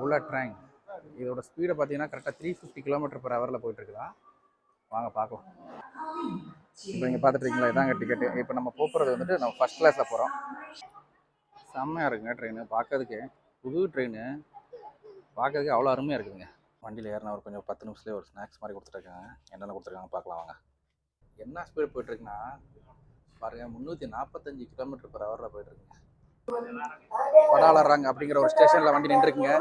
Bullet train இதோட ஸ்பீடை பார்த்தீங்கன்னா கரெக்டாக த்ரீ ஃபிஃப்டி கிலோமீட்டர் பர் ஹவரில் போயிட்டுருக்குதா? வாங்க பார்க்கலாம். இப்போ நீங்கள் பார்த்துட்ருக்கீங்களா இதாங்க டிக்கெட்டு இப்போ நம்ம போகிறது வந்துட்டு நம்ம ஃபஸ்ட் கிளாஸில் போகிறோம் செம்மையாக இருக்குங்க ட்ரெயின் பார்க்கறதுக்கு புது ட்ரெயின் பார்க்கறதுக்கு அவ்வளோ அருமையாக இருக்குதுங்க. வண்டியில் ஏறின ஒரு கொஞ்சம் பத்து நிமிஷத்துலேயே ஒரு ஸ்நாக்ஸ் மாதிரி கொடுத்துருக்காங்க. என்னென்ன கொடுத்துருக்காங்க பார்க்கலாம் வாங்க. என்ன ஸ்பீடு போயிட்டுருக்குன்னா பாருங்கள் முந்நூற்றி நாற்பத்தஞ்சு கிலோமீட்டர் பர் ஹவரில் போயிட்டுருக்குங்க. படாளறாங்க அப்படிங்கிற ஒரு ஸ்டேஷனில் வண்டி நின்றுருக்குங்க.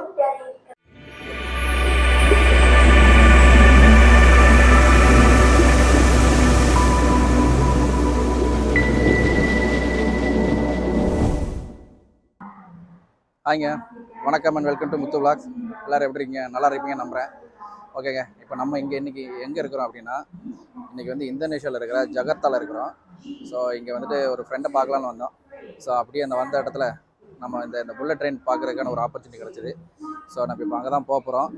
ஹாய்ங்க. வணக்கம் and welcome to Muthu vlogs. எல்லோரும் எப்படி இருக்கீங்க? நல்லா இருப்பீங்க நம்புகிறேன் ஓகேங்க. இப்போ நம்ம இங்கே இன்னைக்கு எங்கே இருக்கிறோம் அப்படின்னா இன்றைக்கி வந்து இந்தோனேஷியாவில் இருக்கிற ஜகர்த்தால இருக்கிறோம். ஸோ இங்கே வந்துட்டு ஒரு ஃப்ரெண்டை பார்க்கலான்னு வந்தோம். ஸோ அப்படியே அந்த வந்த இடத்துல நம்ம இந்த இந்த புல்லட் ட்ரெயின் பார்க்குறதுக்கான ஒரு ஆப்பர்ச்சுனிட்டி கிடச்சிது. ஸோ நம்ம இப்போ அங்கே தான் போக போகிறோம்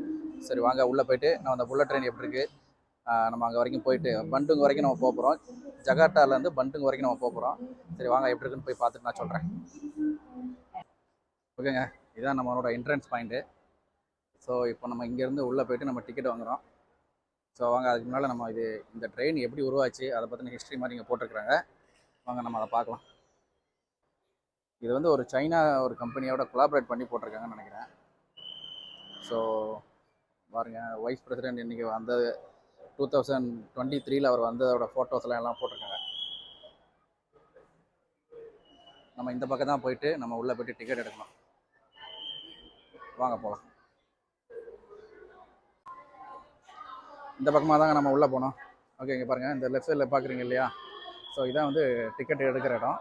சரி வாங்க உள்ளே போயிட்டு நம்ம அந்த புல்லட் ட்ரெயின் எப்படி இருக்குது நம்ம அங்கே வரைக்கும் போயிட்டு பண்டுங்க வரைக்கும் நம்ம போக போகிறோம் ஜகார்த்தாலேருந்து பண்டுங்க வரைக்கும் நம்ம போக போகிறோம் சரி வாங்க எப்படி இருக்குன்னு போய் பார்த்துட்டு நான் சொல்கிறேன் ஓகேங்க இதுதான் நம்மளோட என்ட்ரன்ஸ் பாயிண்ட்டு ஸோ இப்போ நம்ம இங்கேருந்து உள்ளே போயிட்டு நம்ம டிக்கெட் வாங்குகிறோம் ஸோ வாங்க அதுக்கு முன்னால் நம்ம இது இந்த ட்ரெயின் எப்படி உருவாச்சு அதை பற்றின ஹிஸ்ட்ரி மாதிரி இங்கே போட்டிருக்கிறாங்க. வாங்க நம்ம அதை பார்க்கலாம். இது வந்து ஒரு சைனா ஒரு கம்பெனியோட கொலாபரேட் பண்ணி போட்டிருக்காங்கன்னு நினைக்கிறேன். ஸோ பாருங்கள் வைஸ் பிரசிடென்ட் இன்றைக்கி வந்தது டூ தௌசண்ட் டுவெண்ட்டி த்ரீல அவர் வந்ததோட ஃபோட்டோஸ்லாம் எல்லாம் போட்டிருக்காங்க. நம்ம இந்த பக்கம் தான் போயிட்டு நம்ம உள்ளே போயிட்டு டிக்கெட் எடுக்கணும். வாங்க போகலாம் இந்த பக்கமாக தாங்க நம்ம உள்ளே போனோம். ஓகே இங்கே பாருங்கள் இந்த லெஃப்ட் சைடில் பார்க்குறீங்க இல்லையா? ஸோ இதான் வந்து டிக்கெட் எடுக்கிற இடம்.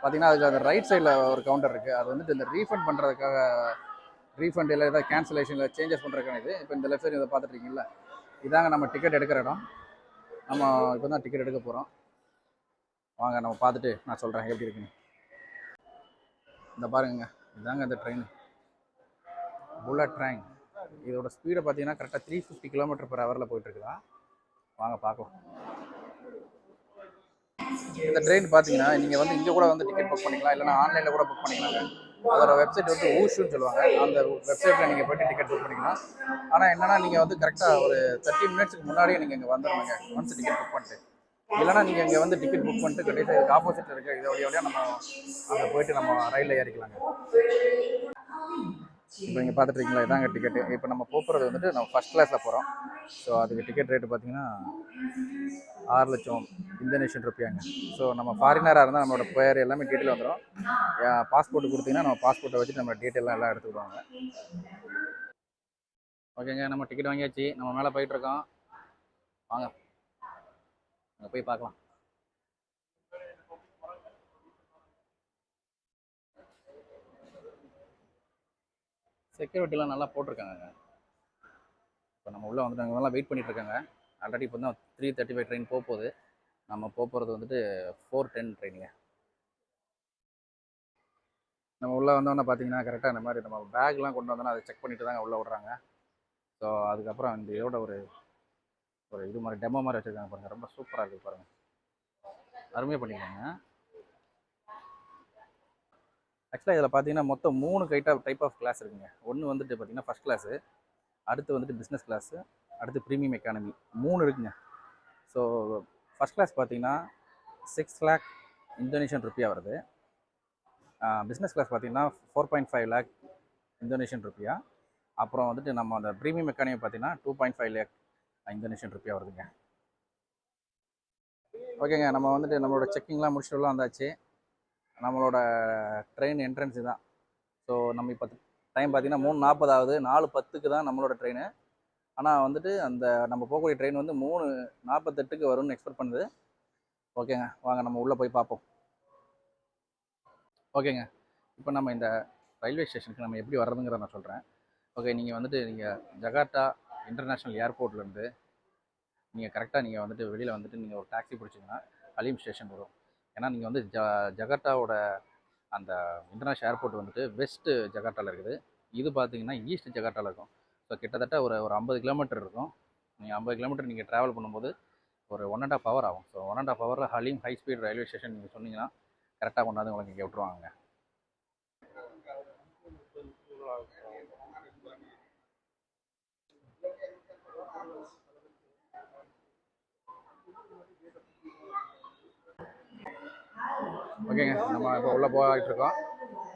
பார்த்தீங்கன்னா அதுக்கு அந்த ரைட் சைடில் ஒரு கவுண்டர் இருக்குது அது வந்துட்டு இந்த ரீஃபண்ட் பண்ணுறதுக்காக ரீஃபண்ட் இல்லை ஏதாவது கேன்சலேஷனில் சேஞ்சஸ் பண்ணுறதுக்கான இது. இப்போ இந்த லெஃப்ட் சைடு இதை பார்த்துட்ருக்கீங்களா இதாங்க நம்ம டிக்கெட் எடுக்கிற இடம். நம்ம இப்போ தான் டிக்கெட் எடுக்க போகிறோம் வாங்க நம்ம பார்த்துட்டு நான் சொல்கிறேன் எப்படி இருக்குன்னு. இந்த பாருங்க இதாங்க இந்த ட்ரெயின் புல்லட் ட்ரெயின் இதோட ஸ்பீடை பார்த்தீங்கன்னா கரெக்டாக த்ரீ ஃபிஃப்டி கிலோமீட்டர் பர் ஹவரில் போயிட்டுருக்குதா வாங்க பார்க்கலாம். இந்த ட்ரெயின் பார்த்தீங்கன்னா நீங்கள் வந்து இங்கே கூட வந்து டிக்கெட் புக் பண்ணிக்கலாம். இல்லைனா ஆன்லைனில் கூட புக் பண்ணிக்கலாங்க. அதோட வெப்சைட் வந்து ஊஷுன்னு சொல்லுவாங்க. அந்த வெப்சைட்டில் நீங்கள் போய்ட்டு டிக்கெட் புக் பண்ணிக்கலாம். ஆனால் என்னென்னா நீங்கள் வந்து கரெக்டாக ஒரு தேர்ட்டி மினிட்ஸ்க்கு முன்னாடியே நீங்கள் இங்கே வந்துடுவாங்க ஒன்ஸ் டிக்கெட் புக் பண்ணிட்டு. இல்லைனா நீங்கள் இங்கே வந்து டிக்கெட் புக் பண்ணிட்டு கண்டிப்பாக இதுக்கு ஆப்போசிட் இருக்க இதை வழியாக நம்ம அங்கே போயிட்டு நம்ம ரயிலில் ஏறிக்கலாங்க. இப்போ நீங்கள் பார்த்துட்டு இருக்கீங்களா? இதாங்க டிக்கெட்டு இப்போ நம்ம போகிறது வந்துட்டு நம்ம ஃபஸ்ட் கிளாஸில் போகிறோம் ஸோ அதுக்கு டிக்கெட் ரேட்டு பார்த்தீங்கன்னா ஆறு லட்சம் இந்தோனேஷியன் ருப்பியாங்க ஸோ நம்ம ஃபாரினராக இருந்தால் நம்மளோட பேர் எல்லாமே டீட்டெயில் வந்துடும் பாஸ்போர்ட் கொடுத்தீங்கன்னா நம்ம பாஸ்போர்ட்டை வச்சு நம்ம டீட்டெயிலாம் எல்லாம் எடுத்துக்கிடுவாங்க. ஓகேங்க நம்ம டிக்கெட் வாங்கியாச்சு. நம்ம மேலே போயிட்டுருக்கோம் வாங்க. அங்கே போய் பார்க்கலாம். செக்யூரிட்டிலாம் நல்லா போட்டிருக்காங்க இப்போ நம்ம உள்ளே வந்துட்டு அங்கே வெயிட் பண்ணிட்டு இருக்காங்க ஆல்ரெடி இப்போ தான் த்ரீ தேர்ட்டி ஃபைவ் ட்ரெயின் போக போகுது நம்ம போக போகிறது வந்துட்டு ஃபோர் டென் ட்ரெயினுங்க நம்ம உள்ளே வந்தோன்னே பார்த்தீங்கன்னா கரெக்டாக இந்த மாதிரி நம்ம பேக்லாம் கொண்டு வந்தோன்னா அதை செக் பண்ணிட்டு தாங்க உள்ளே விட்றாங்க ஸோ அதுக்கப்புறம் இந்த இதோட ஒரு ஒரு இது மாதிரி டெமோ மாதிரி வச்சுருக்காங்க பாருங்கள் ரொம்ப சூப்பராக இருக்குது பாருங்கள் அருமையாக பண்ணிக்கோங்க ஆக்சுவலாக இதில் பார்த்தீங்கன்னா மொத்தம் மூணு கைட்டாக ஆஃப் டைப் ஆஃப் கிளாஸ் இருக்குங்க. ஒன்று வந்துட்டு பார்த்தீங்கன்னா ஃபஸ்ட் கிளாஸு அடுத்து வந்துட்டு பிஸ்னஸ் கிளாஸு அடுத்து ப்ரீமியம் எக்கானமி மூணு இருக்குங்க. ஸோ ஃபஸ்ட் கிளாஸ் பார்த்தீங்கன்னா சிக்ஸ் லேக் இந்தோனேஷியன் ருப்பியா வருது. பிஸ்னஸ் கிளாஸ் பார்த்தீங்கன்னா four point five lakh Indonesian rupiah அப்புறம் வந்துட்டு நம்ம அந்த ப்ரீமியம் எக்கானமி பார்த்தீங்கன்னா two point five lakh Indonesian rupiah வருதுங்க. ஓகேங்க நம்ம வந்துட்டு நம்மளோட செக்கிங்லாம் முடிச்சுட்டுலாம் வந்தாச்சு. நம்மளோட ட்ரெயின் என்ட்ரன்ஸ் தான் ஸோ நம்ம இப்போ டைம் பார்த்தீங்கன்னா மூணு நாற்பதாவது நாலு பத்துக்கு தான் நம்மளோட ட்ரெயின் ஆனால் வந்துட்டு அந்த நம்ம போகக்கூடிய ட்ரெயின் வந்து மூணு நாற்பத்தெட்டுக்கு வரும்னு எக்ஸ்பெக்ட் பண்ணுது. ஓகேங்க வாங்க நம்ம உள்ளே போய் பார்ப்போம். ஓகேங்க இப்போ நம்ம இந்த ரயில்வே ஸ்டேஷனுக்கு நம்ம எப்படி வர்றதுங்கிறத நான் சொல்கிறேன் ஓகே நீங்கள் வந்துட்டு நீங்கள் ஜகார்த்தா இன்டர்நேஷ்னல் ஏர்போர்ட்லேருந்து நீங்கள் கரெக்டாக நீங்கள் வந்துட்டு வெளியில் வந்துட்டு நீங்கள் ஒரு டாக்ஸி பிடிச்சிங்கன்னா அலீம் ஸ்டேஷன் வரும். ஏன்னா நீங்கள் வந்து ஜ ஜகார்த்தாவோட அந்த இன்டர்நேஷ்னல் ஏர்போர்ட் வந்துட்டு வெஸ்ட்டு ஜகார்ட்டாவில் இருக்குது. இது பார்த்தீங்கன்னா ஈஸ்ட் ஜகார்ட்டாவில் இருக்கும். ஸோ கிட்டத்தட்ட ஒரு ஒரு ஐம்பது கிலோமீட்டர் இருக்கும். நீங்கள் ஐம்பது கிலோமீட்டர் நீங்கள் ட்ராவல் பண்ணும்போது ஒரு ஒன் அண்ட் ஆஃப் ஹவர் ஆகும். ஸோ ஒன் அண்ட் ஆஃப் ஹவரில் Halim high speed railway station நீங்கள் சொன்னீங்கன்னா கரெக்டாக கொண்டாந்து உங்களுக்கு இங்கே விட்டுருவாங்க. ஓகேங்க நம்ம இப்போ உள்ளே போயிட்டு இருக்கோம்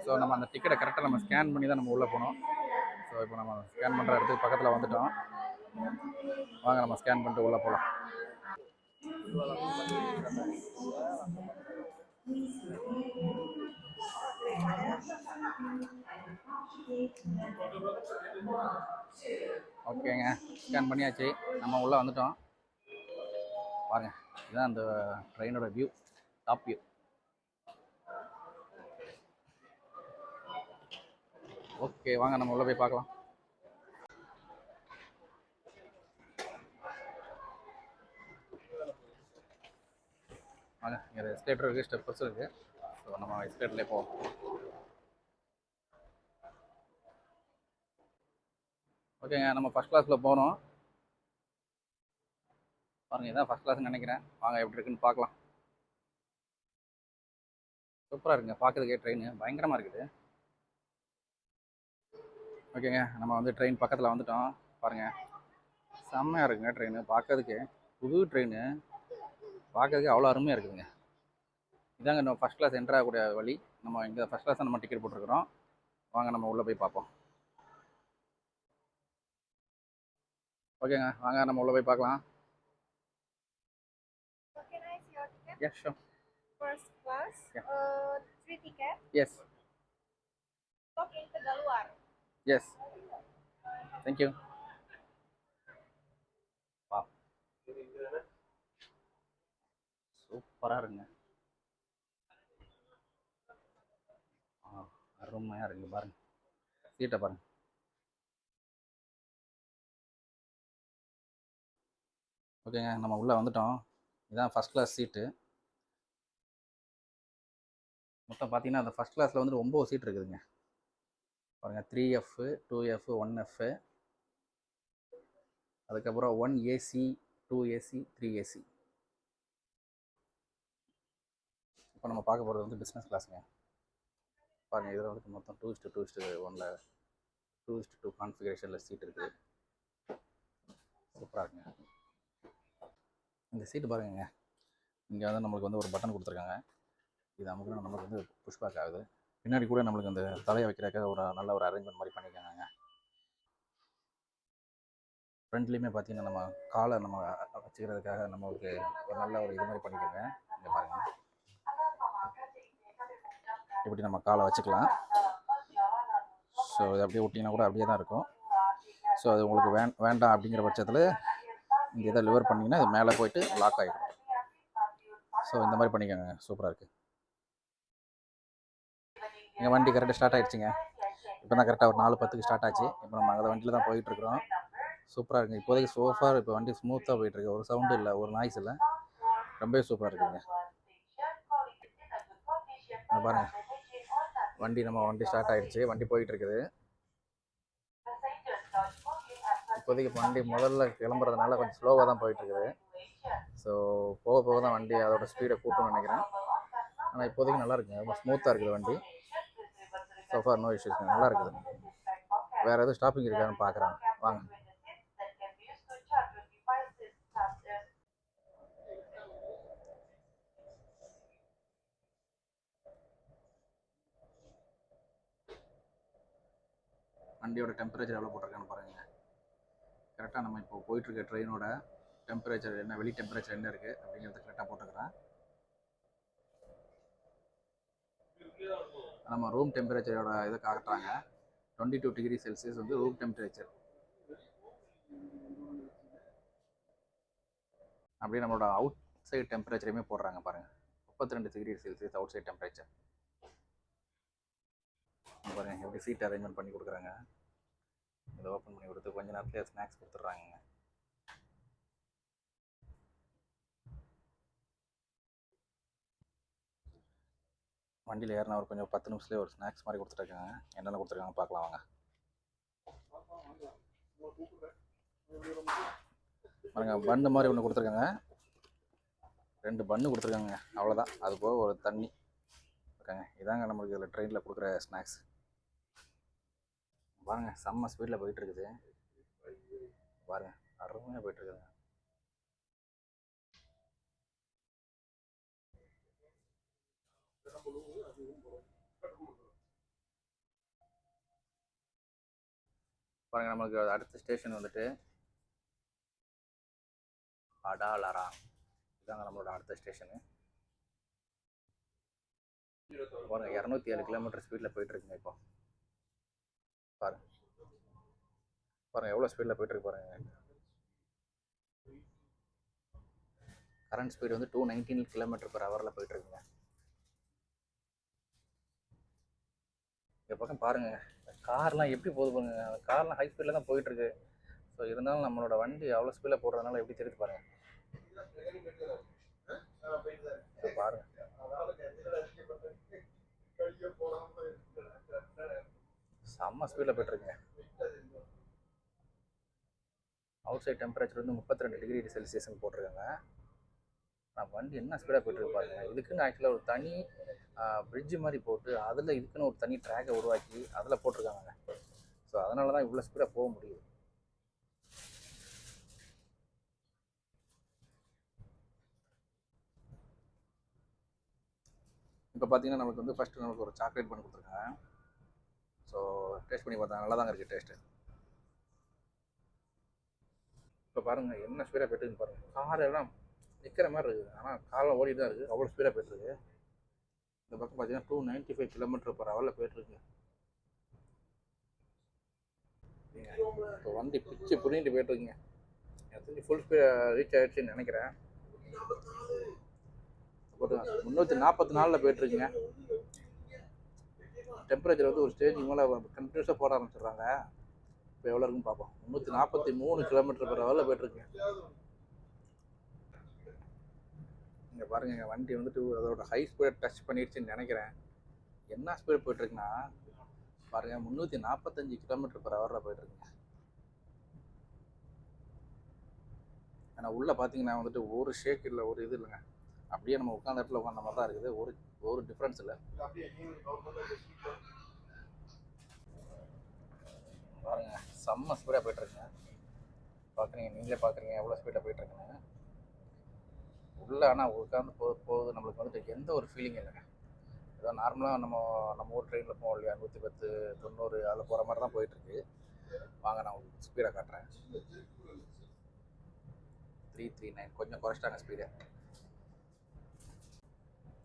ஸோ நம்ம அந்த டிக்கெட்டை கரெக்டாக நம்ம ஸ்கேன் பண்ணி தான் நம்ம உள்ளே போகணும். ஸோ இப்போ நம்ம ஸ்கேன் பண்ணுற இடத்துக்கு பக்கத்தில் வந்துட்டோம். வாங்க நம்ம ஸ்கேன் பண்ணிட்டு உள்ளே போகலாம். ஓகேங்க ஸ்கேன் பண்ணியாச்சு. நம்ம உள்ளே வந்துட்டோம். பாருங்க இதுதான் அந்த ட்ரெயினோட வியூ டாப் வியூ ஓகே வாங்க நம்ம உள்ள போய் பார்க்கலாம். வாங்க இங்கே எஸ்கலேட்டர் இருக்குது ஸ்டெப்பர்ஸ் இருக்குது ஸோ நம்ம எஸ்கலேட்டர்லேயே போவோம். ஓகேங்க நம்ம ஃபஸ்ட் கிளாஸில் போகிறோம் பாருங்கள் இதான் ஃபஸ்ட் கிளாஸ்னு நினைக்கிறேன். வாங்க எப்படி இருக்குன்னு பார்க்கலாம். சூப்பராக இருக்குங்க பார்க்கறதுக்கே ட்ரெயின் பயங்கரமாக இருக்குது. ஓகேங்க நம்ம வந்து ட்ரெயின் பக்கத்தில் வந்துட்டோம் பாருங்கள் செம்மையாக இருக்குங்க ட்ரெயின் பார்க்கறதுக்கு புது ட்ரெயின் பார்க்கறதுக்கு அவ்வளோ அருமையாக இருக்குதுங்க இதாங்க நம்ம ஃபஸ்ட் கிளாஸ் என்ட்ரு ஆகக்கூடிய வழி நம்ம இங்கே ஃபஸ்ட் கிளாஸ் நம்ம டிக்கெட் போட்டிருக்கிறோம் வாங்க நம்ம உள்ளே போய் பார்ப்போம் ஓகேங்க வாங்க நம்ம உள்ளே போய் பார்க்கலாம்? Yes so First class. Yeah. Uh, three ticket. Yes Stop in Tegaluar. Yes thank you வா சூப்பராக இருக்குங்க ஆ அருமையாக இருக்குங்க பாருங்க. சீட்டை பாருங்க. ஓகேங்க நம்ம உள்ளே வந்துட்டோம். இதான் ஃபஸ்ட் கிளாஸ் சீட்டு மொத்தம் பார்த்தீங்கன்னா அந்த ஃபஸ்ட் கிளாஸில் வந்துட்டு ஒம்பது சீட் இருக்குதுங்க. பாருங்கள் three F two F one F அதுக்கப்புறம் one AC two AC three AC இப்போ நம்ம பார்க்க போகிறது வந்து பிஸ்னஸ் கிளாஸுங்க பாருங்கள் இதில் வந்து மொத்தம் two is to two is to two is to two கான்ஃபிகரேஷனில் seat இருக்குது சூப்பராக இருக்குங்க. இந்த சீட்டு பாருங்கங்க. இங்கே வந்து நம்மளுக்கு வந்து ஒரு பட்டன் கொடுத்துருக்காங்க. இது நமக்கு நமக்கு வந்து புஷ்பேக் ஆகுது. பின்னாடி கூட நம்மளுக்கு அந்த தலையை வைக்கிறதுக்காக ஒரு நல்ல ஒரு அரேஞ்ச்மெண்ட் மாதிரி பண்ணியிருக்காங்க ஃப்ரண்ட்லேயுமே பார்த்தீங்கன்னா நம்ம காலை நம்ம வச்சுக்கிறதுக்காக நம்மளுக்கு ஒரு நல்ல ஒரு இது மாதிரி பண்ணிக்கோங்க இங்கே பாருங்கள் இப்படி நம்ம காலை வச்சுக்கலாம். ஸோ இது அப்படியே விட்டிங்கன்னா கூட அப்படியே தான் இருக்கும். ஸோ அது உங்களுக்கு வேண் வேண்டாம் அப்படிங்கிற பட்சத்தில் இங்கே இதை லிவர் பண்ணிங்கன்னா இது மேலே போயிட்டு லாக் ஆகிடும் ஸோ இந்த மாதிரி பண்ணிக்கோங்க. சூப்பராக இருக்குது எங்கள் வண்டி கரெக்டாக ஸ்டார்ட் ஆயிடுச்சுங்க. இப்போ தான் கரெக்டாக ஒரு நாலு பத்துக்கு ஸ்டார்ட் ஆச்சு. இப்போ நம்ம அந்த வண்டியில் தான் போயிட்டுருக்குறோம் சூப்பராக இருக்குங்க. இப்போதைக்கு சோஃபார் இப்போ வண்டி ஸ்மூத்தாக போயிட்டுருக்கு ஒரு சவுண்டு இல்லை ஒரு நாய்ஸ் இல்லை. ரொம்பவே சூப்பராக இருக்குங்க பாருங்கள் பாருங்க. வண்டி நம்ம வண்டி ஸ்டார்ட் ஆகிடுச்சி வண்டி போயிட்டுருக்குது இப்போதைக்கு இப்போ வண்டி முதல்ல கிளம்புறதுனால கொஞ்சம் ஸ்லோவாக தான் போயிட்டுருக்குது ஸோ போக போக தான் வண்டி அதோட ஸ்பீடை கூட்டணும்னு நினைக்கிறேன். ஆனால் இப்போதைக்கு நல்லா இருக்குங்க. ரொம்ப ஸ்மூத்தாக இருக்குது வண்டி. சோஃபார் நோ இஷ்யூஸ் நல்லா இருக்குது வேறு எதுவும் ஸ்டாப்பிங் இருக்கான்னு பார்க்குறாங்க வாங்க. வண்டியோட டெம்பரேச்சர் எவ்வளோ போட்டிருக்கான்னு பாருங்க. கரெக்டாக நம்ம இப்போ போயிட்டுருக்க ட்ரெயினோட டெம்பரேச்சர் என்ன வெளி டெம்பரேச்சர் என்ன இருக்குது அப்படிங்கிறத கரெக்டாக போட்டுக்கிறேன் நம்ம ரூம் டெம்பரேச்சரோட இதை காட்டுறாங்க. டுவெண்ட்டி டூ டிகிரி செல்சியஸ் வந்து ரூம் டெம்பரேச்சர் அப்படியே நம்மளோட அவுட் சைட் டெம்பரேச்சரையுமே போடுறாங்க பாருங்கள் முப்பத்தி ரெண்டு degree Celsius outside temperature பாருங்கள் எப்படி சீட் அரேஞ்ச்மெண்ட் பண்ணி கொடுக்குறாங்க. இதை ஓப்பன் பண்ணி கொடுத்து கொஞ்ச நேரத்தில் ஸ்நாக்ஸ் கொடுத்துட்றாங்க வண்டியில் ஏறினா ஒரு கொஞ்சம் பத்து நிமிஷத்துலேயே ஒரு ஸ்நாக்ஸ் மாதிரி கொடுத்துருக்காங்க என்னென்ன கொடுத்துருக்காங்க பார்க்கலாம் வாங்க. பாருங்க பன்னு மாதிரி ஒன்று கொடுத்துருக்காங்க. ரெண்டு பன்னு கொடுத்துருக்காங்க. அவ்வளோதான் அது போக ஒரு தண்ணி ஓகேங்க இதாங்க நம்மளுக்கு இதில் ட்ரெயினில் கொடுக்குற ஸ்நாக்ஸ் பாருங்க செம்ம ஸ்பீடில் போயிட்டுருக்குது. பாருங்கள் பாருங்க அருமையாக போயிட்டுருக்குதுங்க. பாருங்கள் பாருங்க நமக்கு அடுத்த ஸ்டேஷன் வந்துட்டு அடாலரா. இதாங்க நம்மளோட அடுத்த ஸ்டேஷனு பாருங்க இரநூத்தி ஏழு கிலோமீட்டர் ஸ்பீடில் போயிட்டுருக்குங்க இப்போ. பாருங்க. பாருங்க எவ்வளோ ஸ்பீடில் போயிட்டுருக்கு பாருங்கள் பாருங்க. கரண்ட் ஸ்பீடு வந்து டூ நைன்டீன் கிலோமீட்டர் பர் ஹவரில் போயிட்டுருக்குங்க. இந்த பக்கம் பாருங்கள் கார்லாம் எப்படி போகுது பாருங்க. அந்த கார்லாம் ஹை ஸ்பீடில் தான் போயிட்டுருக்கு. ஸோ இருந்தாலும் நம்மளோட வண்டி அவ்வளோ ஸ்பீடில் போடுறதுனால எப்படி தெரிஞ்சு பாருங்க. பாருங்க. செம்ம ஸ்பீடில் போயிட்டுருக்கேன் அவுட் சைட் டெம்பரேச்சர் வந்து முப்பத்தி ரெண்டு டிகிரி செல்சியஸ்ன்னு போட்டிருக்காங்க. ஆனால் வண்டி என்ன ஸ்பீடாக போயிட்டுருக்கு பாருங்க. இதுக்குன்னு ஆக்சுவலாக ஒரு தனி பிரிட்ஜ் மாதிரி போட்டு அதில் இதுக்குன்னு ஒரு தனி ட்ராக்கை உருவாக்கி அதில் போட்டிருக்காங்க ஸோ அதனால தான் இவ்வளோ ஸ்பீடாக போக முடியுது. இப்போ பார்த்தீங்கன்னா நமக்கு வந்து ஃபஸ்ட்டு நமக்கு ஒரு சாக்லேட் பண்ணி கொடுத்துருக்காங்க. ஸோ டேஸ்ட் பண்ணி பார்த்தா நல்லா தாங்க இருக்குது டேஸ்ட்டு இப்போ பாருங்கள் என்ன ஸ்பீடாக போயிட்டுருக்கு பாருங்கள் கார் எல்லாம் நிற்கிற மாதிரி இருக்குது. ஆனால் காலம் ஓடிட்டு தான் இருக்குது அவ்வளோ ஸ்பீடாக போயிட்டுருக்கு. இந்த பக்கம் பார்த்தீங்கன்னா two ninety five kilometre per ஹவரில் போயிட்டுருக்கு. இப்போ வண்டி பிச்சு புரிஞ்சிட்டு போயிட்டுருக்குங்க. எனக்கு தெரிஞ்சு ஃபுல் ஸ்பீட் ரீச் ஆயிடுச்சுன்னு நினைக்கிறேன். போட்டு முந்நூற்றி நாற்பத்தி நாலில் போயிட்டுருக்குங்க. டெம்பரேச்சர் வந்து ஒரு ஸ்டேஜ் மேலே கண்டினியூஸாக போட ஆரம்பிச்சிடுறாங்க. இப்போ எவ்வளோ இருக்குன்னு பார்ப்போம் முந்நூற்றி நாற்பத்தி மூணு கிலோமீட்டர் பர் ஹவரில் போயிட்டுருக்குங்க. இங்கே பாருங்க எங்கள் வண்டி வந்துட்டு அதோட ஹை ஸ்பீடை டச் பண்ணிடுச்சுன்னு நினைக்கிறேன். என்ன ஸ்பீடு போயிட்டுருக்குன்னா பாருங்கள் முந்நூற்றி நாற்பத்தஞ்சு கிலோமீட்டர் பர் ஹவரில் போயிட்டுருக்குங்க. ஆனால் உள்ளே பார்த்தீங்கன்னா வந்துட்டு ஒரு ஷேக் இல்லை ஒரு இது இல்லைங்க. அப்படியே நம்ம உட்காந்த இடத்துல உட்காந்த மாதிரி தான் இருக்குது. ஒரு ஒரு டிஃப்ரென்ஸ் இல்லை. பாருங்க செம்ம ஸ்பீடாக போயிட்டுருக்குங்க. பார்க்குறீங்க நீங்களே பார்க்குறீங்க எவ்வளோ ஸ்பீடாக போயிட்டுருக்குங்க உள்ளே ஆனால் உட்காந்து போ போகுது நம்மளுக்கு வந்துட்டு எந்த ஒரு ஃபீலிங் இல்லைங்க. ஏதோ நார்மலாக நம்ம நம்ம ஊர் ட்ரெயினில் போவோம் இல்லையா? நூற்றி பத்து தொண்ணூறு அதில் போகிற மாதிரி தான் போயிட்டுருக்கு. வாங்க நான் உங்களுக்கு ஸ்பீடை காட்டுறேன். த்ரீ த்ரீ நைன் கொஞ்சம் குறைச்சிட்டாங்க ஸ்பீடை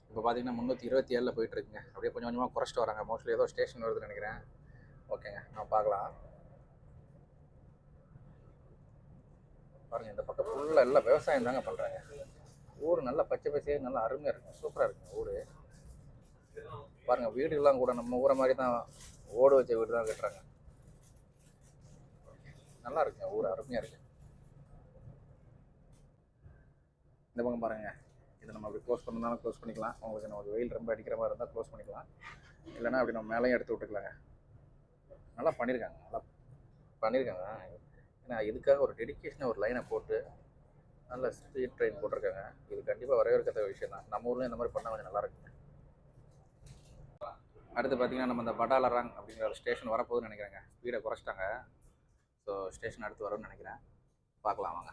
இப்போ பார்த்தீங்கன்னா முந்நூற்றி இருபத்தி ஏழில் போயிட்டுருக்குங்க. அப்படியே கொஞ்சம் கொஞ்சமாக குறைச்சிட்டு வராங்க. மோஸ்ட்லி ஏதோ ஸ்டேஷன் வருதுன்னு நினைக்கிறேன். ஓகேங்க நான் பார்க்கலாம். பாருங்கள் இந்த பக்கம் ஃபுல்லாக எல்லாம் விவசாயம் தாங்க பண்ணுறாங்க ஊர் நல்லா பச்சை பச்சையாக நல்லா அருமையாக இருக்குங்க சூப்பராக இருக்குங்க ஊர். பாருங்கள் வீடுலாம் கூட நம்ம ஊரை மாதிரி தான் ஓடு வச்ச வீடு தான் கட்டுறாங்க. நல்லா இருக்குங்க ஊர் அருமையாக இருக்கு இந்த பக்கம் பாருங்க இதை நம்ம அப்படி க்ளோஸ் பண்ணாலும் க்ளோஸ் பண்ணிக்கலாம். உங்களுக்கு நமக்கு வெயில் ரொம்ப அடிக்கிற மாதிரி இருந்தால் க்ளோஸ் பண்ணிக்கலாம். இல்லைன்னா அப்படி நம்ம மேலேயும் எடுத்து விட்டுக்கலாங்க. நல்லா பண்ணியிருக்காங்க நல்லா பண்ணியிருக்காங்க ஏன்னா இதுக்காக ஒரு டெடிக்கேஷனாக ஒரு லைனை போட்டு நல்ல ஸ்பீட் ட்ரெயின் போட்டிருக்காங்க. இது கண்டிப்பாக வரவேற்கத்தக்க விஷயம் தான் நம்ம ஊர்லேயும் இந்த மாதிரி பண்ணால் கொஞ்சம் நல்லா இருக்குங்க. அடுத்து பார்த்தீங்கன்னா நம்ம இந்த படாலராங் அப்படிங்கிற ஒரு ஸ்டேஷன் வரப்போகுதுன்னு நினைக்கிறேங்க. ஸ்பீடை குறைச்சிட்டாங்க. ஸோ ஸ்டேஷன் அடுத்து வரும்னு நினைக்கிறேன். பார்க்கலாம் வாங்க.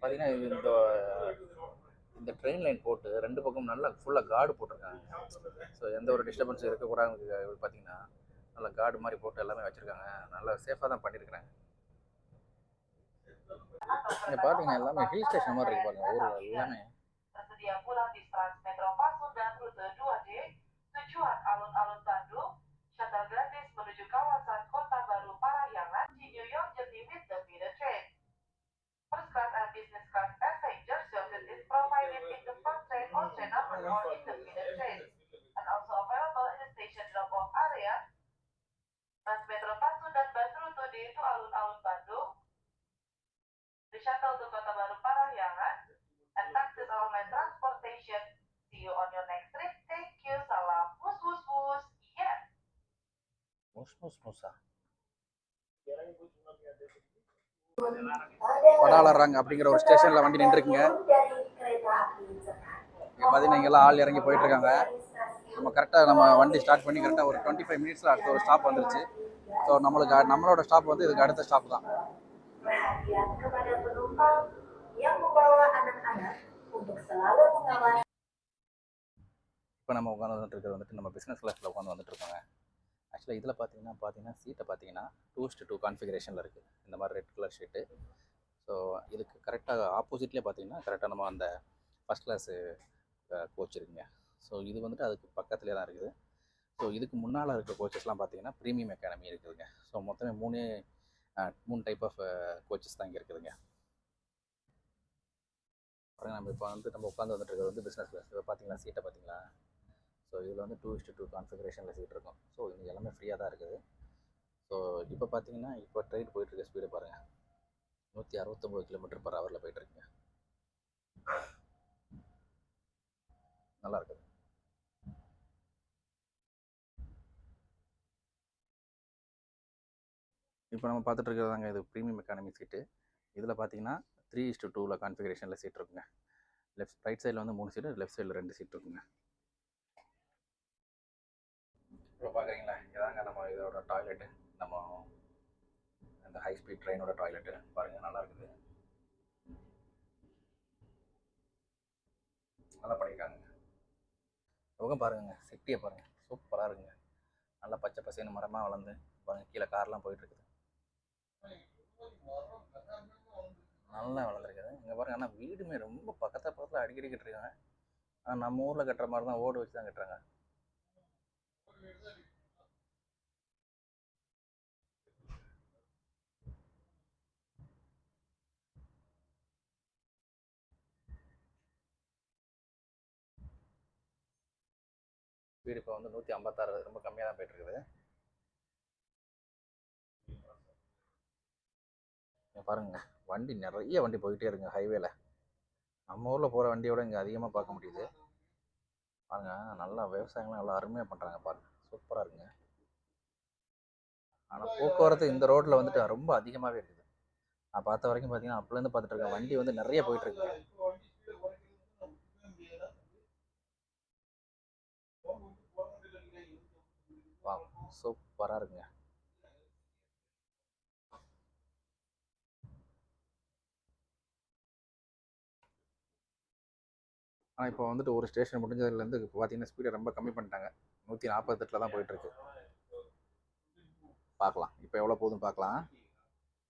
பார்த்தீங்கன்னா இது இந்த இந்த ட்ரெயின் லைன் போட்டு ரெண்டு பக்கம் நல்லா ஃபுல்லாக கார்டு போட்டிருக்காங்க. ஸோ எந்த ஒரு டிஸ்டர்பன்ஸும் இருக்கக்கூடாது பார்த்தீங்கன்னா நல்லா கார்டு மாதிரி போட்டு எல்லாமே வச்சுருக்காங்க. நல்லா சேஃபாக தான் பண்ணியிருக்கிறாங்க இங்கே பார்த்தீங்கன்னா எல்லாமே ஹில் ஸ்டேஷன் மாதிரி இருக்கு பாருங்க. ஊரில் எல்லாமே. Shuttle to Kota Baru Parahyangan, and taxis online transportation. See you on your next trip. Thank you. Salam. Wus wus wus. Yeah. முஸ் முஸ் முஸா படாலராங்க அப்படிங்கிற ஒரு ஸ்டேஷனில் வண்டி நின்றுருக்குங்க இங்கே பார்த்தீங்கன்னா இங்கெல்லாம் ஆள் இறங்கி போயிட்டு இருக்காங்க நம்ம கரெக்டாக நம்ம வண்டி ஸ்டார்ட் பண்ணி கரெக்டாக ஒரு டுவெண்ட்டி ஃபைவ் மினிட்ஸில் அடுத்த ஒரு ஸ்டாப் வந்துருச்சு ஸோ நம்மளுக்கு நம்மளோட ஸ்டாப் வந்து இதுக்கு அடுத்த ஸ்டாப் தான் Perhatian yang membawa anak-anak untuk selalu mengawasi இப்போ நம்ம உட்காந்து வந்துட்டு இருக்கிறது வந்துட்டு நம்ம பிஸ்னஸ் கிளாஸில் உட்காந்து வந்துட்டு இருக்கோங்க. ஆக்சுவலாக இதில் பார்த்தீங்கன்னா பார்த்தீங்கன்னா சீட்டை பார்த்தீங்கன்னா டூஸ்ட் டூ கான்ஃபிகரேஷனில் இருக்குது இந்த மாதிரி ரெட் கலர் ஷீட்டு ஸோ இதுக்கு கரெக்டாக ஆப்போசிட்லேயே பார்த்தீங்கன்னா கரெக்டாக நம்ம அந்த ஃபஸ்ட் கிளாஸு கோச் இருக்குங்க. ஸோ இது வந்துட்டு அதுக்கு பக்கத்துலேயே தான் இருக்குது. ஸோ இதுக்கு முன்னால் இருக்க கோச்சஸ்லாம் பார்த்தீங்கன்னா ப்ரீமியம் அகாடமி இருக்குதுங்க. ஸோ மொத்தமே மூணு மூணு டைப் ஆஃப் கோச்சஸ் தான் இங்கே இருக்குதுங்க. பாருங்க நம்ம இப்போ வந்து நம்ம உட்காந்து வந்துட்டு இருக்கிறது வந்து பிஸ்னஸ் கிளாஸ் இப்போ பார்த்தீங்களா சீட்டை பார்த்தீங்களா ஸோ இதில் வந்து டூ இஸ்ட்டு டூ கான்ஃபிகரேஷனில் சீட் இருக்கும். ஸோ இது எல்லாமே ஃப்ரீயாக தான் இருக்குது. ஸோ இப்போ பார்த்தீங்கன்னா இப்போ ட்ரெயின் போயிட்டுருக்க ஸ்பீடு பாருங்கள் நூற்றி அறுபத்தொம்போது கிலோமீட்டர் பர் ஹவரில் போயிட்டுருக்குங்க நல்லா இருக்குது. இப்போ நம்ம பார்த்துட்டு இருக்கிறதாங்க இது ப்ரீமியம் எக்கானமி சீட்டு இதில் பார்த்தீங்கன்னா த்ரீ இஸ்டு டூவில் கான்ஃபிகரேஷனில் சீட் இருக்குங்க. லெஃப்ட் ரைட் சைடில் வந்து மூணு சீட்டு லெஃப்ட் சைடில் ரெண்டு சீட் இருக்குங்க. இப்போ பார்க்குறீங்களா இதாங்க நம்ம இதோட டாய்லெட்டு நம்ம இந்த ஹை ஸ்பீட் ட்ரெயினோட டாய்லெட்டு பாருங்கள் நல்லா இருக்குது. நல்லா பண்ணியிருக்காங்க இவங்க பாருங்க சிட்டியை பாருங்கள் சூப்பராக இருக்குங்க. நல்லா பச்சை பசேன்னு மரமாக வளர்ந்து பாருங்கள் கீழே கார்லாம் போயிட்டு இருக்குது. நல்லா வளர்ந்துருக்குது. இங்கே பாருங்க ஆனால் வீடுமே ரொம்ப பக்கத்தில் பக்கத்தில் அடிக்கடி கட்டுருக்காங்க. ஆனால் நம்ம ஊரில் கட்டுற மாதிரி தான் ஓடு வச்சு தான் கட்டுறாங்க. வீடு இப்போ வந்து நூற்றி ஐம்பத்தாறு ரொம்ப கம்மியாக தான் போயிட்டுருக்குது. பாருங்க. வண்டி நிறைய வண்டி போய்கிட்டே இருக்குங்க ஹைவேல நம்ம ஊரில் போகிற வண்டியோட இங்கே அதிகமாக பார்க்க முடியுது. பாருங்க நல்லா விவசாயம்லாம் நல்லா அருமையாக பண்ணுறாங்க பாருங்க. சூப்பராக இருக்குங்க. ஆனால் போக்குவரத்து இந்த ரோட்டில் வந்துட்டு ரொம்ப அதிகமாகவே இருக்குது. நான் பார்த்த வரைக்கும் பார்த்தீங்கன்னா அப்போலேருந்து பார்த்துட்டு இருக்கேன் வண்டி வந்து நிறைய போயிட்டு இருக்கு வா சூப்பராக இருக்குங்க. ஆனால் இப்போ வந்துட்டு ஒரு ஸ்டேஷன் முடிஞ்சதுலேருந்து இப்போ பார்த்தீங்கன்னா ஸ்பீடை ரொம்ப கம்மி பண்ணிட்டாங்க. நூற்றி நாற்பத்தெட்டில் தான் போயிட்டுருக்கு. பார்க்கலாம் இப்போ எவ்வளோ போகுதுன்னு பார்க்கலாம்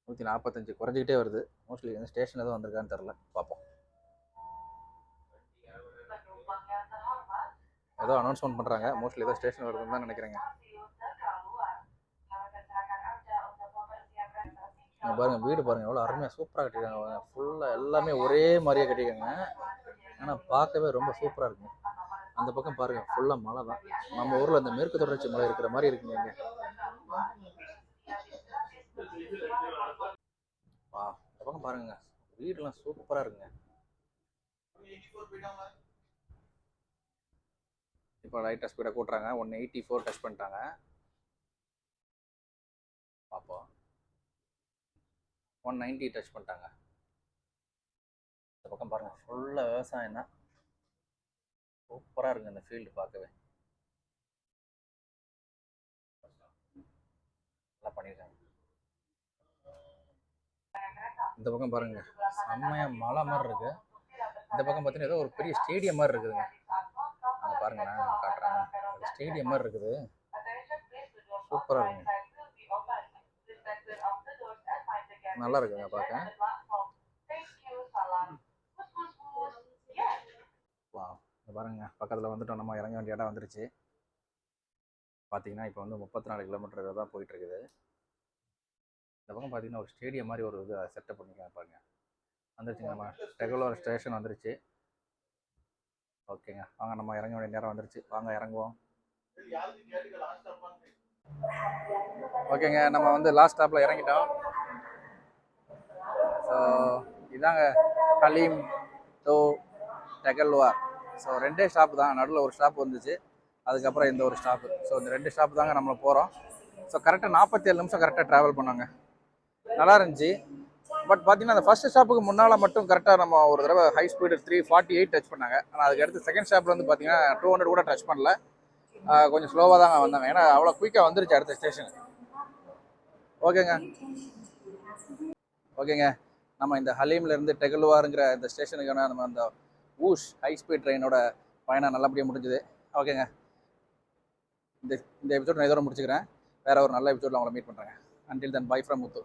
நூற்றி நாற்பத்தஞ்சு குறைஞ்சிக்கிட்டே வருது. மோஸ்ட்லி வந்து ஸ்டேஷன் எதுவும் வந்திருக்கான்னு தெரில பார்ப்போம் ஏதோ அனௌன்ஸ்மெண்ட் பண்ணுறாங்க மோஸ்ட்லி ஏதோ ஸ்டேஷன் வருதுன்னு தான் நினைக்கிறேங்க. பாருங்கள் வீடு பாருங்க. எவ்வளோ அருமையாக சூப்பராக கட்டியிருக்காங்க. ஃபுல்லாக எல்லாமே ஒரே மாதிரியே கட்டியிருக்காங்க. ஆனால் பார்க்கவே ரொம்ப சூப்பராக இருக்குங்க அந்த பக்கம் பாருங்கள் ஃபுல்லாக மலை தான். நம்ம ஊரில் அந்த மேற்கு தொடர்ச்சி மலை இருக்கிற மாதிரி இருக்குங்க இங்கே. வா இந்த பக்கம் பாருங்க. வீடெல்லாம் சூப்பராக இருக்குங்க. இப்போ லைட்டாக ஸ்பீடாக கூட்டுறாங்க. ஒன் எயிட்டி ஃபோர் டச் பண்ணிட்டாங்க. பார்ப்போம் ஒன் நைன்ட்டி டச் பண்ணிட்டாங்க. இந்த பக்கம் பாருங்கள் ஃபுல்லாக விவசாயம் தான் சூப்பராக இருக்குது இந்த ஃபீல்டு பார்க்கவே. நல்லா பண்ணியிருக்காங்க இந்த பக்கம் பாருங்க செம்மையா மலை மாதிரி இருக்கு. இந்த பக்கம் பார்த்தீங்கன்னா ஏதோ ஒரு பெரிய ஸ்டேடியம் மாதிரி இருக்குதுங்க. அங்கே பாருங்க காட்டுறேன். ஸ்டேடியம் மாதிரி இருக்குது. சூப்பராக இருக்குங்க. நல்லா இருக்குங்க பார்க்க. வா இங்க பாருங்க பக்கத்தில் வந்துட்டோம். நம்ம இறங்க வேண்டிய இடம் வந்துருச்சு. பார்த்தீங்கன்னா இப்போ வந்து முப்பத்தி நாலு கிலோமீட்டர் தான் போயிட்டு இருக்குது இந்த பக்கம் பார்த்தீங்கன்னா ஒரு ஸ்டேடியம் மாதிரி ஒரு இது செட்டப் பண்ணிக்கலாம் பாருங்க. வந்துருச்சுங்க நம்ம ரெகுலர் ஸ்டேஷன் வந்துருச்சு. ஓகேங்க. வாங்க நம்ம இறங்க வேண்டிய நேரம் வந்துருச்சு. வாங்க இறங்குவோம். ஓகேங்க நம்ம வந்து லாஸ்ட் ஸ்டாப்பில் இறங்கிட்டோம். ஸோ இதாங்க ஹலீம் தோ டெகல்வார் ஸோ ரெண்டே ஸ்டாப் தான். நடுவில் ஒரு ஸ்டாப் வந்துச்சு. அதுக்கப்புறம் இந்த ஒரு ஸ்டாப்பு ஸோ இந்த ரெண்டு ஸ்டாப் தாங்க நம்ம போகிறோம் ஸோ கரெக்டாக நாற்பத்தேழு நிமிஷம் கரெக்டாக ட்ராவல் பண்ணாங்க. நல்லா இருந்துச்சு. பட் பார்த்தீங்கன்னா அந்த ஃபஸ்ட் ஸ்டாப்புக்கு முன்னால் மட்டும் கரெக்டாக நம்ம ஒரு தடவை high speed three forty eight touch பண்ணாங்க. ஆனால் அதுக்கடுத்து செகண்ட் ஸ்டாப்பில் வந்து பார்த்தீங்கன்னா டூ ஹண்ட்ரட் கூட டச் பண்ணல. கொஞ்சம் ஸ்லோவாக தாங்க வந்தாங்க ஏன்னா அவ்வளோ குயிக்காக வந்துருச்சு அடுத்த ஸ்டேஷன் ஓகேங்க. ஓகேங்க. நம்ம இந்த ஹலீம்லேருந்து டெகல்வாருங்கிற இந்த ஸ்டேஷனுக்கான நம்ம அந்த ஊஷ் ஹை ஸ்பீட் ட்ரெயினோட பயணம் நல்லபடியாக முடிஞ்சுது. ஓகேங்க. இந்த இந்த எபிசோட் நான் இதோட முடிச்சுக்கிறேன். வேற ஒரு நல்ல எபிசோடில் அவங்கள மீட் பண்ணுறேன் until then bye from Muthu